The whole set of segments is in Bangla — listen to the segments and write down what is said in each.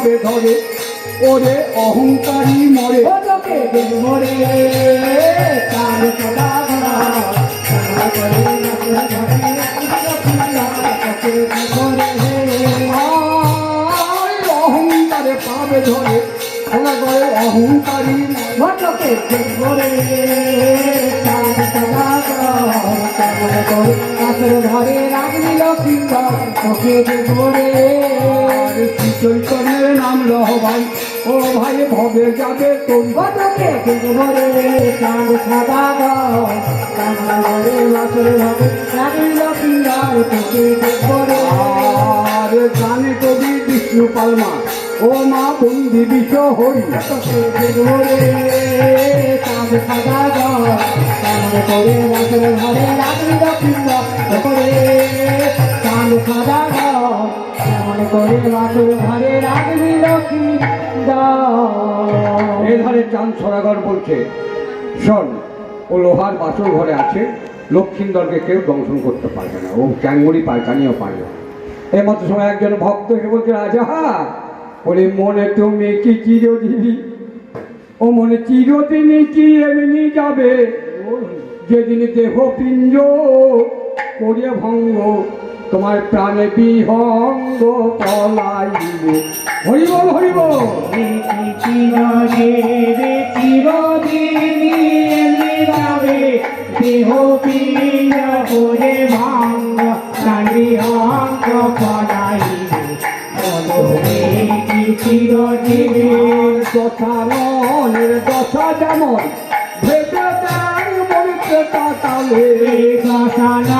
ঘরে লাগলি লক্ষ্মী ঘর চোখে দেবরে আর অহংকারে পাবে ধরে ওরা করে অহংকারী মরে। ঘটকে কেমন ঘরে লাগলি লক্ষ্মী চোখে আর ও ভাই, ভবে যাবে চাঁদ সদাগর কেমন করে বাসরে ঘরে লাগলি লক্ষ্মী ঘর চোখে দেবরে আর কবি বিষ্ণু পালমা, ও মা বন্দি বিষ হরি কতকে দেবরে চাঁদ সদাগর কেমন করে বাসরে ঘরে লাগলি লক্ষ্মী এধারে চাঁদ সরাগর বলছে শোন ও লোহার বাসর ঘরে আছে লক্ষ্মীন্দরকে কেউ দংশন করতে পারবে না। ও চ্যাঙ্গুড়ি পায়খানিও পারবে না। এই মতো সময় একজন ভক্ত এসে বলছে রাজা বলে মনে তুমি কি চিরজীবী? ও মনে চিরদিনই কি এমনি যাবে? যেদিন দেহ পিঞ্জ করিয়া ভঙ্গ তোমার প্রাণে বিহঙ্গ পলাইবে হরিবল হরিবল দেহ পিঞ্জ করে ভাঙ্গ কান্দি অঙ্গ পড়াইবে চিরজীবী দশারণের দশা যেমন ভেবে দেয় মরিতে তাকালে দশানের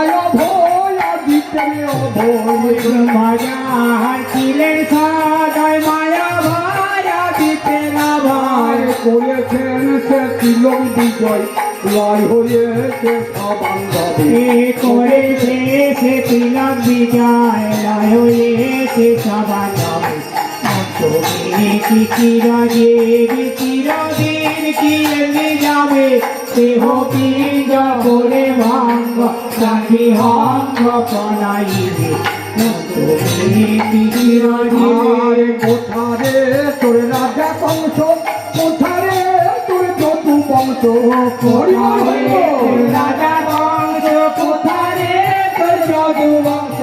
মায়া ভয় দিতেন অভয়। ছিলেন সদয় মায়া ভায়া দিতে না ভয় করেছেন সে তিলক বিজয়, লয় হয়েছে সবান্ধবে। করেছে সে তিলক বিজয়, লয় হয়েছে কি চিরজীবী চিরদিন কি যাবে দেহ পীড়া করে ভঙ্গ তাকে ভঙ্গ পালাইবে কোথারে তোর রাজা কংস, কোথারে তোর চতু বংশ? রাজা কংস, কোথারে তোর চতু বংশ?